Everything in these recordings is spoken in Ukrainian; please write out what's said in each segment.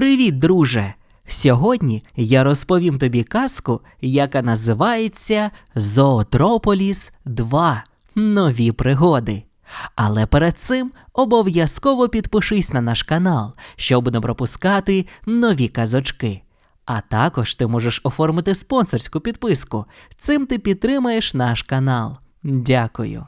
Привіт, друже! Сьогодні я розповім тобі казку, яка називається Зоотрополіс 2. Нові пригоди. Але перед цим обов'язково підпишись на наш канал, щоб не пропускати нові казочки. А також ти можеш оформити спонсорську підписку. Цим ти підтримаєш наш канал. Дякую.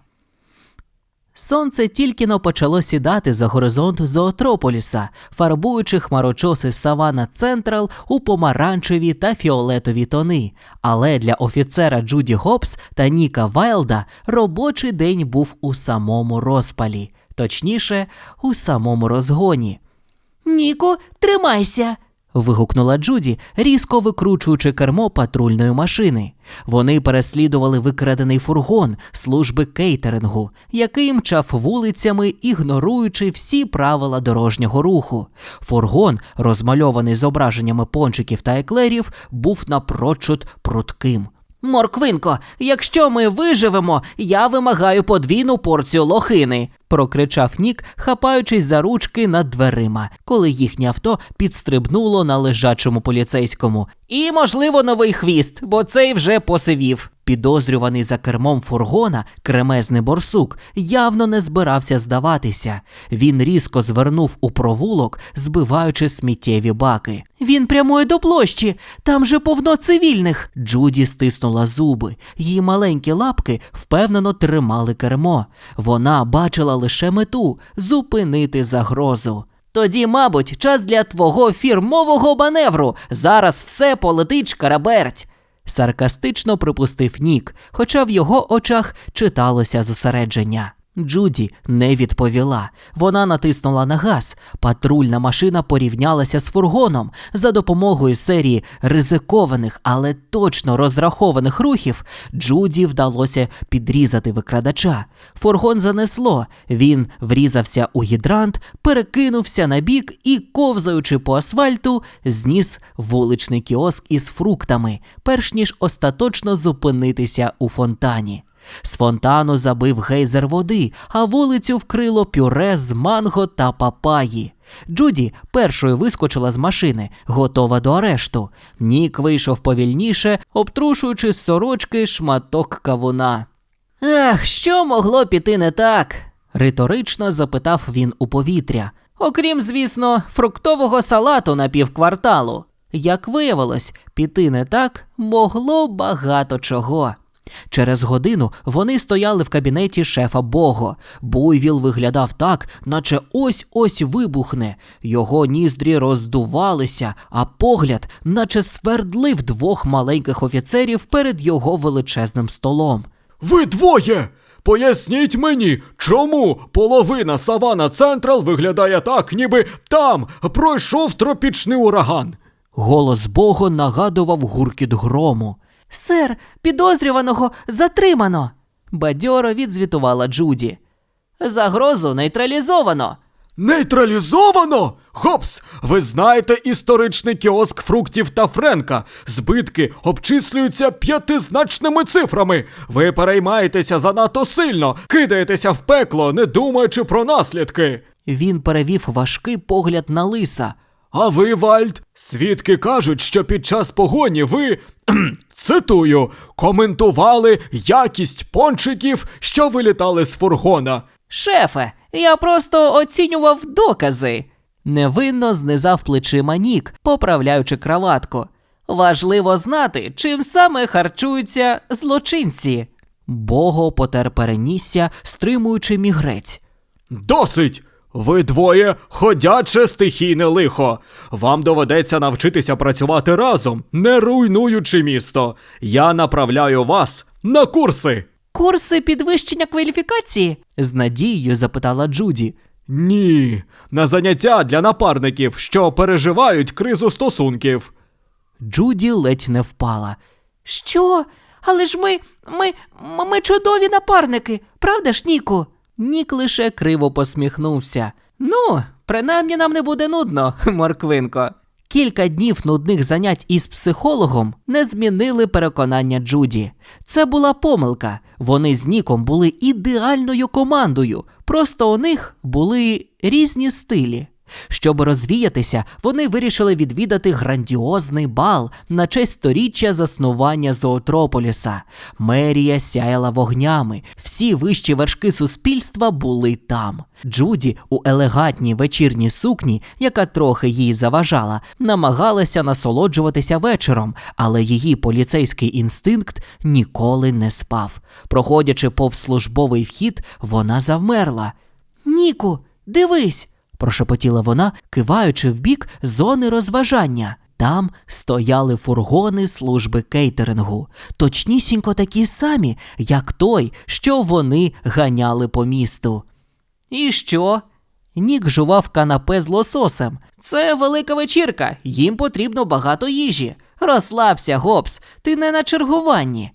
Сонце тільки но почало сідати за горизонт зоотрополіса, фарбуючи хмарочоси Савана Централ у помаранчеві та фіолетові тони. Але для офіцера Джуді Гобс та Ніка Вайлда робочий день був у самому розпалі, точніше, у самому розгоні. Ніку, тримайся. Вигукнула Джуді, різко викручуючи кермо патрульної машини. Вони переслідували викрадений фургон служби кейтерингу, який мчав вулицями, ігноруючи всі правила дорожнього руху. Фургон, розмальований зображеннями пончиків та еклерів, був напрочуд прутким. Морквинко, якщо ми виживемо, я вимагаю подвійну порцію лохини. прокричав Нік, хапаючись за ручки над дверима, коли їхнє авто підстрибнуло на лежачому поліцейському. І, можливо, новий хвіст, бо цей вже посивів. Підозрюваний за кермом фургона кремезний борсук явно не збирався здаватися. Він різко звернув у провулок, збиваючи сміттєві баки. Він прямує до площі, там же повно цивільних. Джуді стиснула зуби. Її маленькі лапки впевнено тримали кермо. Вона бачила лише мету зупинити загрозу. Тоді, мабуть, час для твого фірмового маневру. Зараз все полетить шкараберть. Саркастично припустив Нік, хоча в його очах читалося зосередження. Джуді не відповіла. Вона натиснула на газ. Патрульна машина порівнялася з фургоном за допомогою серії ризикованих, але точно розрахованих рухів. Джуді вдалося підрізати викрадача. Фургон занесло. Він врізався у гідрант, перекинувся на бік і, ковзаючи по асфальту, зніс вуличний кіоск із фруктами, перш ніж остаточно зупинитися у фонтані. З фонтану забив гейзер води, а вулицю вкрило пюре з манго та папаї. Джуді першою вискочила з машини, готова до арешту. Нік вийшов повільніше, обтрушуючи з сорочки шматок кавуна. Ех, що могло піти не так? Риторично запитав він у повітря. Окрім, звісно, фруктового салату на півкварталу. Як виявилось, піти не так могло багато чого. Через годину вони стояли в кабінеті шефа Бого. Буйвіл виглядав так, наче ось ось вибухне. Його ніздрі роздувалися, а погляд, наче свердлив двох маленьких офіцерів перед його величезним столом. Ви двоє! Поясніть мені, чому половина Савана Централ виглядає так, ніби там пройшов тропічний ураган. Голос Бого нагадував гуркіт грому. Сер, підозрюваного затримано. Бадьоро відзвітувала Джуді. Загрозу нейтралізовано. Нейтралізовано? Хопс, ви знаєте історичний кіоск фруктів та Френка. Збитки обчислюються п'ятизначними цифрами. Ви переймаєтеся занадто сильно, кидаєтеся в пекло, не думаючи про наслідки. Він перевів важкий погляд на лиса. А ви, Вальд, свідки кажуть, що під час погоні ви, цитую, коментували якість пончиків, що вилітали з фургона. Шефе, я просто оцінював докази. Невинно знизав плечима Нік, поправляючи краватку. Важливо знати, чим саме харчуються злочинці. Бого потер перенісся, стримуючи мігрець. Досить! Ви двоє ходяче стихійне лихо. Вам доведеться навчитися працювати разом, не руйнуючи місто. Я направляю вас на курси. Курси підвищення кваліфікації? З надією запитала Джуді. Ні, на заняття для напарників, що переживають кризу стосунків. Джуді ледь не впала. Що? Але ж ми. ми. ми чудові напарники, правда ж, Ніку? Нік лише криво посміхнувся. Ну, принаймні нам не буде нудно, морквинко. Кілька днів нудних занять із психологом не змінили переконання Джуді. Це була помилка. Вони з Ніком були ідеальною командою, просто у них були різні стилі. Щоб розвіятися, вони вирішили відвідати грандіозний бал на честь сторіччя заснування Зоотрополіса. Мерія сяяла вогнями. Всі вищі вершки суспільства були там. Джуді у елегантній вечірній сукні, яка трохи їй заважала, намагалася насолоджуватися вечором, але її поліцейський інстинкт ніколи не спав. Проходячи повз службовий вхід, вона завмерла. Ніку, дивись, прошепотіла вона, киваючи в бік зони розважання. Там стояли фургони служби кейтерингу, точнісінько такі самі, як той, що вони ганяли по місту. І що? Нік жував канапе з лососем. Це велика вечірка, їм потрібно багато їжі. Розслабся, Гопс, ти не на чергуванні.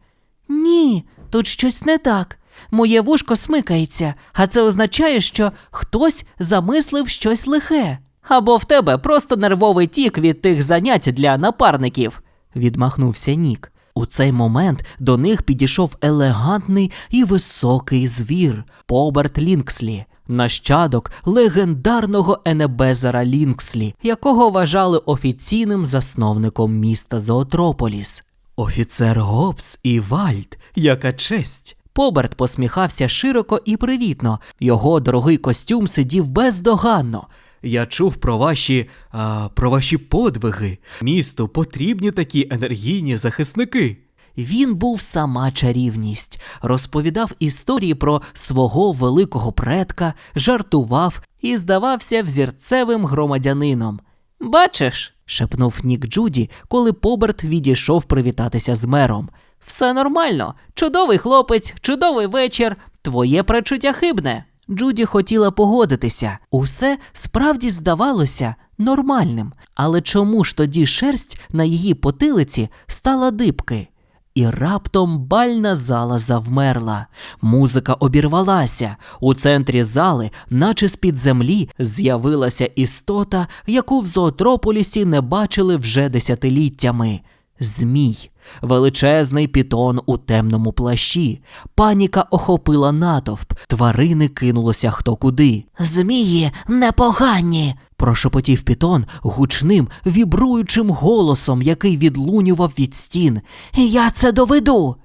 Ні, тут щось не так. Моє вушко смикається, а це означає, що хтось замислив щось лихе. Або в тебе просто нервовий тік від тих занять для напарників, відмахнувся Нік. У цей момент до них підійшов елегантний і високий звір Поберт Лінкслі, нащадок легендарного Енебезера Лінкслі, якого вважали офіційним засновником міста Зоотрополіс. Офіцер Гобс і Вальд, яка честь. Поберт посміхався широко і привітно. Його дорогий костюм сидів бездоганно. Я чув про ваші, а, про ваші подвиги. Місту потрібні такі енергійні захисники. Він був сама чарівність, розповідав історії про свого великого предка, жартував і здавався взірцевим громадянином. Бачиш, шепнув Нік Джуді, коли Поберт відійшов привітатися з мером. Все нормально, чудовий хлопець, чудовий вечір, твоє пречуття хибне. Джуді хотіла погодитися. Усе справді здавалося нормальним. Але чому ж тоді шерсть на її потилиці стала дибки? І раптом бальна зала завмерла. Музика обірвалася. У центрі зали, наче з-під землі, з'явилася істота, яку в зоотрополісі не бачили вже десятиліттями. Змій, величезний пітон у темному плащі. Паніка охопила натовп, тварини кинулося хто куди. Змії непогані. прошепотів пітон гучним, вібруючим голосом, який відлунював від стін. Я це доведу.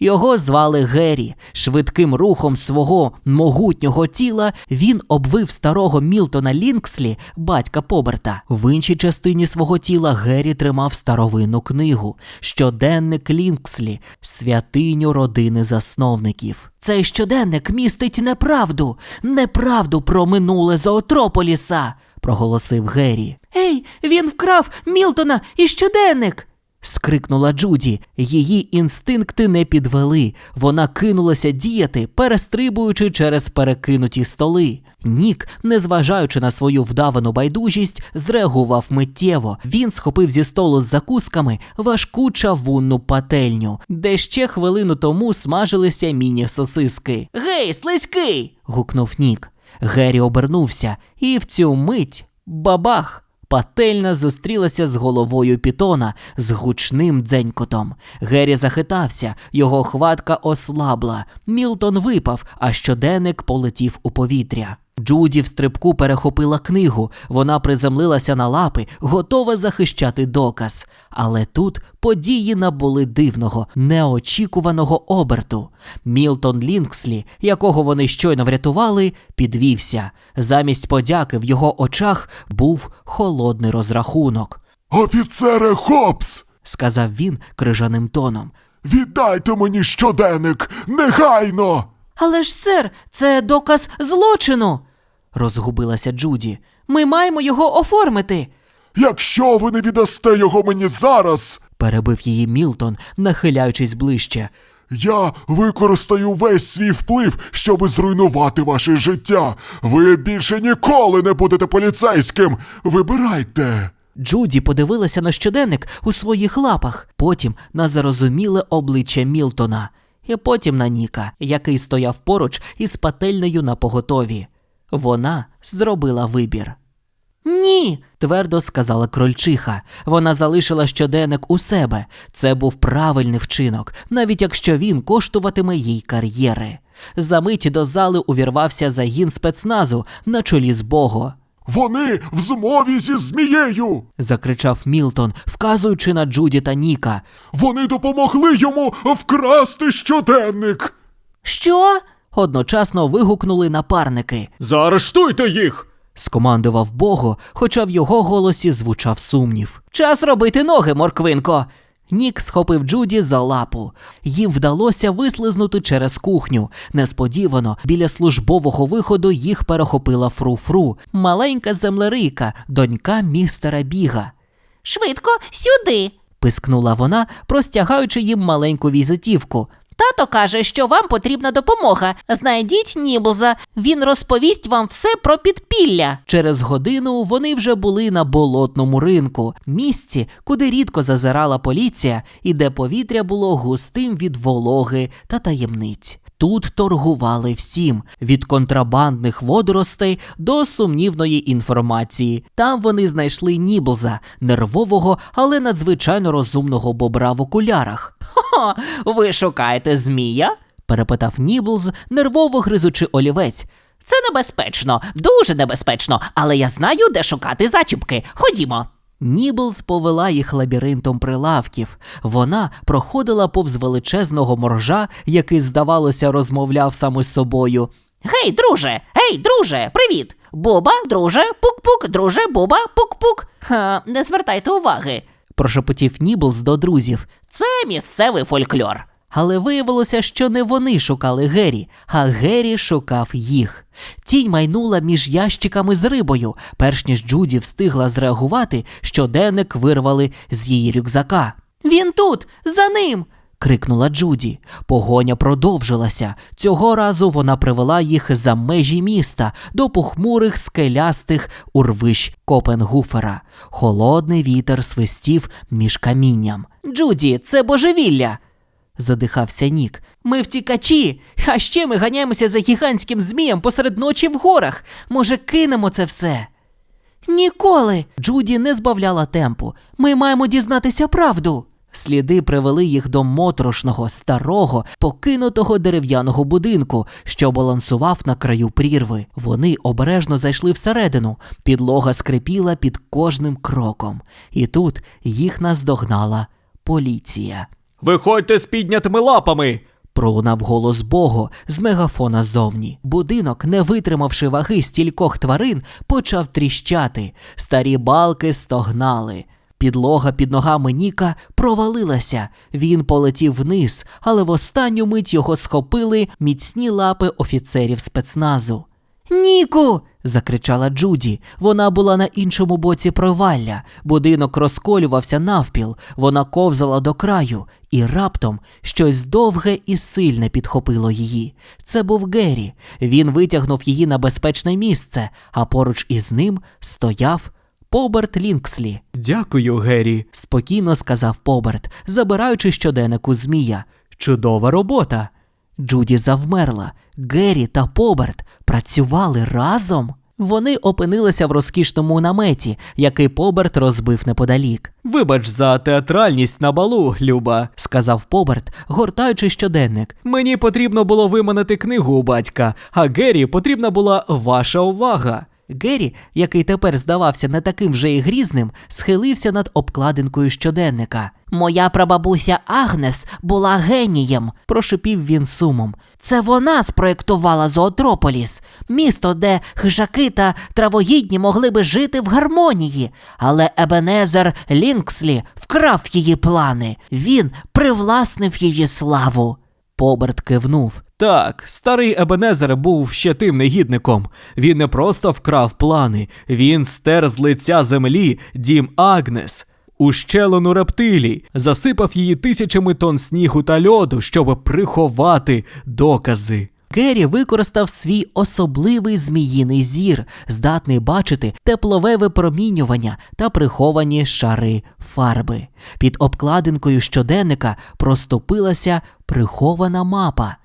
Його звали Геррі. Швидким рухом свого могутнього тіла він обвив старого Мілтона Лінкслі, батька Поберта. В іншій частині свого тіла Геррі тримав старовинну книгу Щоденник Лінкслі, святиню родини засновників. Цей щоденник містить неправду, неправду про минуле Зоотрополіса, проголосив Геррі. Ей, він вкрав Мілтона і щоденник скрикнула Джуді. Її інстинкти не підвели. Вона кинулася діяти, перестрибуючи через перекинуті столи. Нік, незважаючи на свою вдавану байдужість, зреагував миттєво. Він схопив зі столу з закусками важку чавунну пательню, де ще хвилину тому смажилися міні-сосиски. Гей, слизький! гукнув Нік. Геррі обернувся, і в цю мить бабах! Пательна зустрілася з головою пітона з гучним дзенькотом. Геррі захитався, його хватка ослабла. Мілтон випав, а щоденник полетів у повітря. Джуді в стрибку перехопила книгу. Вона приземлилася на лапи, готова захищати доказ. Але тут події набули дивного, неочікуваного оберту. Мілтон Лінкслі, якого вони щойно врятували, підвівся. Замість подяки в його очах був холодний розрахунок. Офіцере Хопс! Сказав він крижаним тоном. Віддайте мені щоденник негайно! Але ж, сер, це доказ злочину. Розгубилася Джуді. Ми маємо його оформити. Якщо ви не віддасте його мені зараз, перебив її Мілтон, нахиляючись ближче. я використаю весь свій вплив, щоби зруйнувати ваше життя. Ви більше ніколи не будете поліцейським. Вибирайте. Джуді подивилася на щоденник у своїх лапах, потім на зарозуміле обличчя Мілтона, і потім на Ніка, який стояв поруч із пательнею на поготові. Вона зробила вибір. Ні, твердо сказала крольчиха. Вона залишила щоденник у себе. Це був правильний вчинок, навіть якщо він коштуватиме їй кар'єри. Замить до зали увірвався загін спецназу на чолі з Бого. Вони в змові зі змією. закричав Мілтон, вказуючи на Джуді та Ніка. Вони допомогли йому вкрасти щоденник. Що? Одночасно вигукнули напарники. Заарештуйте їх! Скомандував Бого, хоча в його голосі звучав сумнів. Час робити ноги, морквинко. Нік схопив Джуді за лапу. Їм вдалося вислизнути через кухню. Несподівано біля службового виходу їх перехопила фру-фру, маленька землерийка, донька містера Біга. Швидко, сюди. Пискнула вона, простягаючи їм маленьку візитівку. Тато каже, що вам потрібна допомога. Знайдіть Ніблза. Він розповість вам все про підпілля. Через годину вони вже були на болотному ринку, місці, куди рідко зазирала поліція, і де повітря було густим від вологи та таємниць. Тут торгували всім від контрабандних водоростей до сумнівної інформації. Там вони знайшли Ніблза, нервового, але надзвичайно розумного бобра в окулярах. Ви шукаєте змія? перепитав Ніблз, нервово гризучи олівець. Це небезпечно, дуже небезпечно, але я знаю, де шукати зачіпки. Ходімо. Ніблз повела їх лабіринтом прилавків. Вона проходила повз величезного моржа, який, здавалося, розмовляв сам із собою. Гей, друже, гей, друже, привіт! Буба, друже, пук-пук, друже, буба, пук-пук. Не звертайте уваги. Прошепотів Ніблс до друзів. Це місцевий фольклор. Але виявилося, що не вони шукали Гері, а Гері шукав їх. Тінь майнула між ящиками з рибою, перш ніж Джуді встигла зреагувати, щоденник вирвали з її рюкзака. Він тут, за ним. Крикнула Джуді. Погоня продовжилася. Цього разу вона привела їх за межі міста до похмурих скелястих урвищ Копенгуфера. Холодний вітер свистів між камінням. Джуді, це божевілля. Задихався Нік. Ми втікачі, а ще ми ганяємося за гігантським змієм посеред ночі в горах. Може, кинемо це все? Ніколи. Джуді не збавляла темпу. Ми маємо дізнатися правду. Сліди привели їх до моторошного, старого, покинутого дерев'яного будинку, що балансував на краю прірви. Вони обережно зайшли всередину. Підлога скрипіла під кожним кроком. І тут їх наздогнала поліція. Виходьте з піднятими лапами! Пролунав голос Бого з мегафона зовні. Будинок, не витримавши ваги стількох тварин, почав тріщати. Старі балки стогнали. Підлога під ногами Ніка провалилася. Він полетів вниз, але в останню мить його схопили міцні лапи офіцерів спецназу. Ніку. закричала Джуді. Вона була на іншому боці провалля. Будинок розколювався навпіл. Вона ковзала до краю, і раптом щось довге і сильне підхопило її. Це був Геррі. Він витягнув її на безпечне місце, а поруч із ним стояв Поберт Лінкслі. Дякую, Геррі. Спокійно сказав Поберт, забираючи щоденник у змія. Чудова робота. Джуді завмерла. Геррі та Поберт працювали разом. Вони опинилися в розкішному наметі, який Поберт розбив неподалік. Вибач за театральність на балу, Люба. Сказав Поберт, гортаючи щоденник. Мені потрібно було виманити книгу у батька, а Геррі потрібна була ваша увага. Геррі, який тепер здавався не таким вже і грізним, схилився над обкладинкою щоденника. Моя прабабуся Агнес була генієм. Прошипів він сумом. Це вона спроєктувала Зоотрополіс, місто, де хижаки та травоїдні могли би жити в гармонії. Але Ебенезер Лінкслі вкрав її плани. Він привласнив її славу. Поберт кивнув. Так, старий Ебенезер був ще тим негідником. Він не просто вкрав плани, він стер з лиця землі дім Агнес. Ущелину рептилій, засипав її тисячами тонн снігу та льоду, щоб приховати докази. Геррі використав свій особливий зміїний зір, здатний бачити теплове випромінювання та приховані шари фарби. Під обкладинкою щоденника проступилася прихована мапа.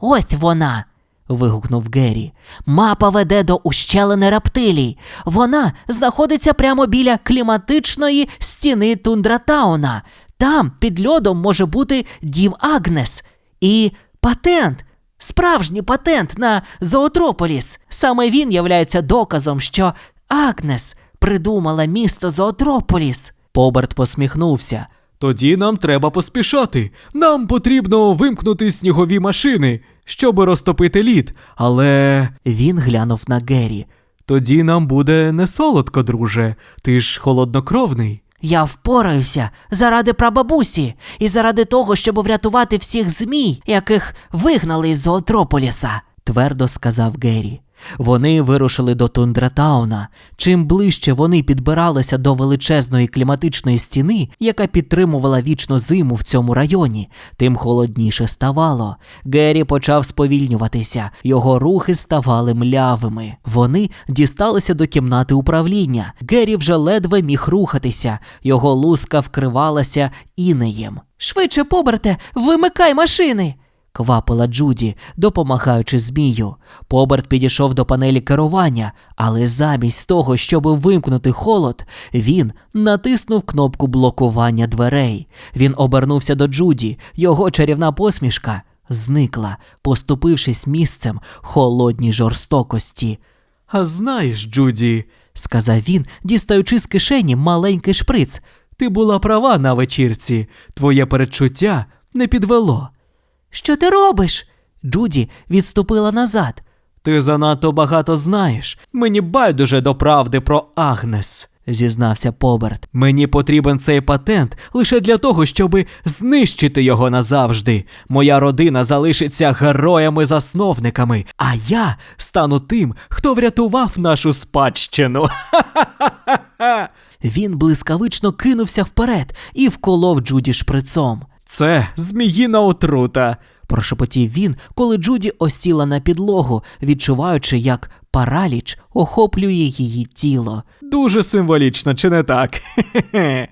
Ось вона. Вигукнув Геррі. Мапа веде до ущелини рептилій. Вона знаходиться прямо біля кліматичної стіни Тундратауна. Там під льодом може бути дім Агнес. І патент. Справжній патент на зоотрополіс. Саме він являється доказом, що Агнес придумала місто Зоотрополіс. Поберт посміхнувся. Тоді нам треба поспішати. Нам потрібно вимкнути снігові машини, щоб розтопити лід. Але Він глянув на Геррі. тоді нам буде не солодко, друже. Ти ж холоднокровний. Я впораюся заради прабабусі і заради того, щоб врятувати всіх змій, яких вигнали із Зоотрополіса. твердо сказав Геррі. Вони вирушили до Тундратауна. Чим ближче вони підбиралися до величезної кліматичної стіни, яка підтримувала вічну зиму в цьому районі, тим холодніше ставало. Геррі почав сповільнюватися, його рухи ставали млявими. Вони дісталися до кімнати управління. Геррі вже ледве міг рухатися, його луска вкривалася інеєм. Швидше, поберте, вимикай машини. Квапила Джуді, допомагаючи змію. Поберт підійшов до панелі керування, але замість того, щоб вимкнути холод, він натиснув кнопку блокування дверей. Він обернувся до Джуді, його чарівна посмішка зникла, поступившись місцем холодній жорстокості. А знаєш, Джуді, Сказав він, дістаючи з кишені маленький шприц. ти була права на вечірці. Твоє передчуття не підвело. Що ти робиш? Джуді відступила назад. Ти занадто багато знаєш. Мені байдуже до правди про Агнес. Зізнався Поберт. Мені потрібен цей патент лише для того, щоби знищити його назавжди. Моя родина залишиться героями-засновниками, а я стану тим, хто врятував нашу спадщину. Він блискавично кинувся вперед і вколов Джуді шприцом. Це зміїна отрута. Прошепотів він, коли Джуді осіла на підлогу, відчуваючи, як параліч охоплює її тіло. Дуже символічно, чи не так?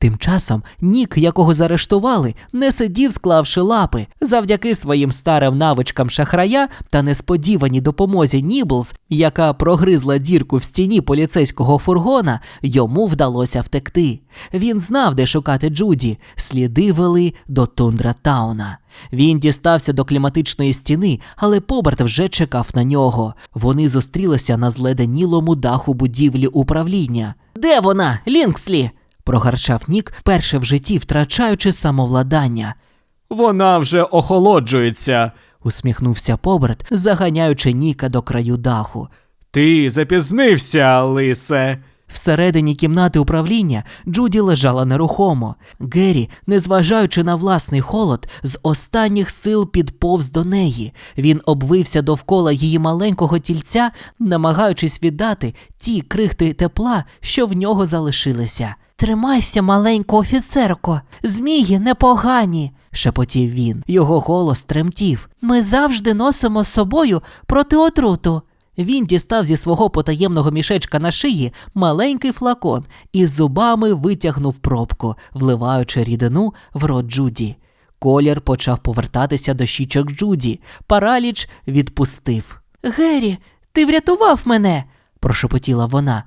Тим часом Нік, якого заарештували, не сидів, склавши лапи. Завдяки своїм старим навичкам шахрая та несподіваній допомозі Ніблз, яка прогризла дірку в стіні поліцейського фургона, йому вдалося втекти. Він знав, де шукати Джуді. Сліди вели до Тундратауна. Він дістався до кліматичної стіни, але Поберт вже чекав на нього. Вони зустрілися на зледенілому даху будівлі управління. Де вона, Лінкслі? Прогарчав Нік, вперше в житті втрачаючи самовладання. Вона вже охолоджується. усміхнувся Поберт, заганяючи Ніка до краю даху. Ти запізнився, лисе. Всередині кімнати управління Джуді лежала нерухомо. Геррі, незважаючи на власний холод, з останніх сил підповз до неї. Він обвився довкола її маленького тільця, намагаючись віддати ті крихти тепла, що в нього залишилися. Тримайся, маленько офіцерко, змії непогані. шепотів він. Його голос тремтів. Ми завжди носимо з собою проти отруту. Він дістав зі свого потаємного мішечка на шиї маленький флакон і зубами витягнув пробку, вливаючи рідину в рот Джуді. Колір почав повертатися до щічок Джуді. Параліч відпустив. Геррі, ти врятував мене. Прошепотіла вона.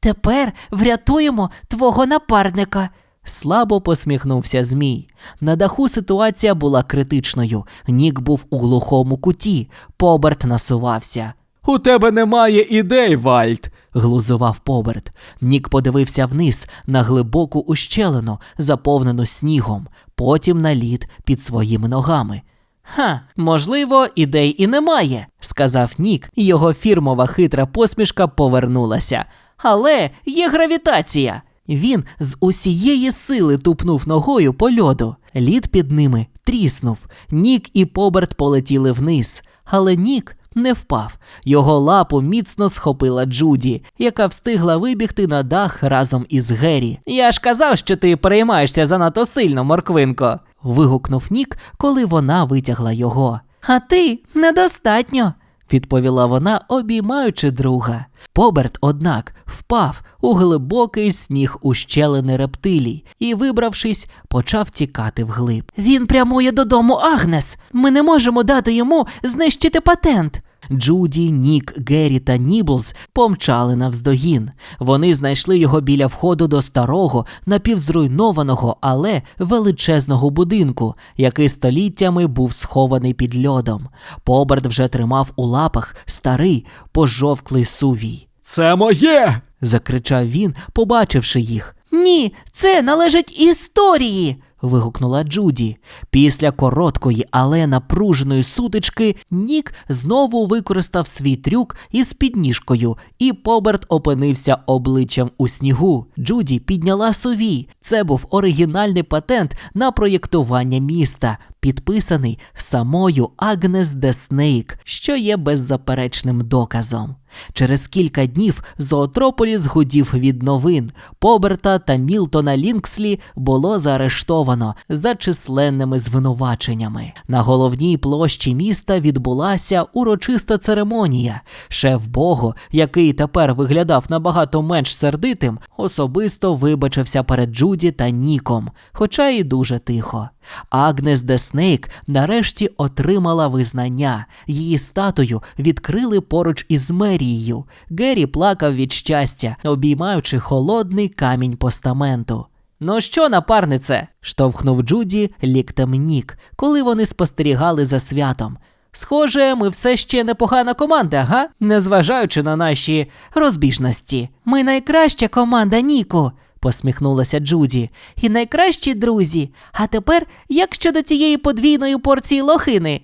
Тепер врятуємо твого напарника. Слабо посміхнувся Змій. На даху ситуація була критичною. Нік був у глухому куті. Поберт насувався. У тебе немає ідей, Вальт. глузував Поберт. Нік подивився вниз на глибоку ущелину, заповнену снігом, потім на лід під своїми ногами. Ха, можливо, ідей і немає, сказав Нік, і його фірмова хитра посмішка повернулася. Але є гравітація. Він з усієї сили тупнув ногою по льоду. Лід під ними тріснув. Нік і Поберт полетіли вниз, але Нік не впав. Його лапу міцно схопила Джуді, яка встигла вибігти на дах разом із Геррі. Я ж казав, що ти переймаєшся занадто сильно, морквинко. вигукнув Нік, коли вона витягла його. А ти недостатньо. Відповіла вона, обіймаючи друга. Поберт, однак, впав у глибокий сніг ущелини рептилій і, вибравшись, почав тікати вглиб. Він прямує додому Агнес. Ми не можемо дати йому знищити патент. Джуді, Нік, Геррі та Ніблз помчали навздогін. Вони знайшли його біля входу до старого, напівзруйнованого, але величезного будинку, який століттями був схований під льодом. Поберт вже тримав у лапах старий пожовклий сувій. Це моє. закричав він, побачивши їх. Ні, це належить історії. Вигукнула Джуді. Після короткої, але напруженої сутички Нік знову використав свій трюк із підніжкою, і Поберт опинився обличчям у снігу. Джуді підняла сові. Це був оригінальний патент на проєктування міста, підписаний самою Агнес де Снейк, що є беззаперечним доказом. Через кілька днів Зоотрополіс гудів від новин. Поберта та Мілтона Лінкслі було заарештовано за численними звинуваченнями. На головній площі міста відбулася урочиста церемонія. Шеф Богу, який тепер виглядав набагато менш сердитим, особисто вибачився перед Джуді та Ніком, хоча і дуже тихо. Агнес де Снейк нарешті отримала визнання. Її статую відкрили поруч із мерією. Геррі плакав від щастя, обіймаючи холодний камінь постаменту. Ну що, напарнице? штовхнув Джуді ліктем Нік, коли вони спостерігали за святом. Схоже, ми все ще непогана команда, га? Незважаючи на наші розбіжності. Ми найкраща команда, Ніку. Посміхнулася Джуді. І найкращі друзі. А тепер як щодо цієї подвійної порції лохини?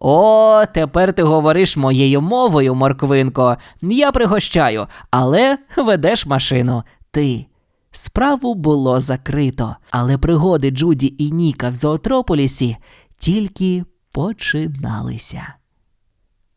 О, тепер ти говориш моєю мовою, морквинко. Я пригощаю, але ведеш машину. Ти. Справу було закрито, але пригоди Джуді і Ніка в Зоотрополісі тільки починалися.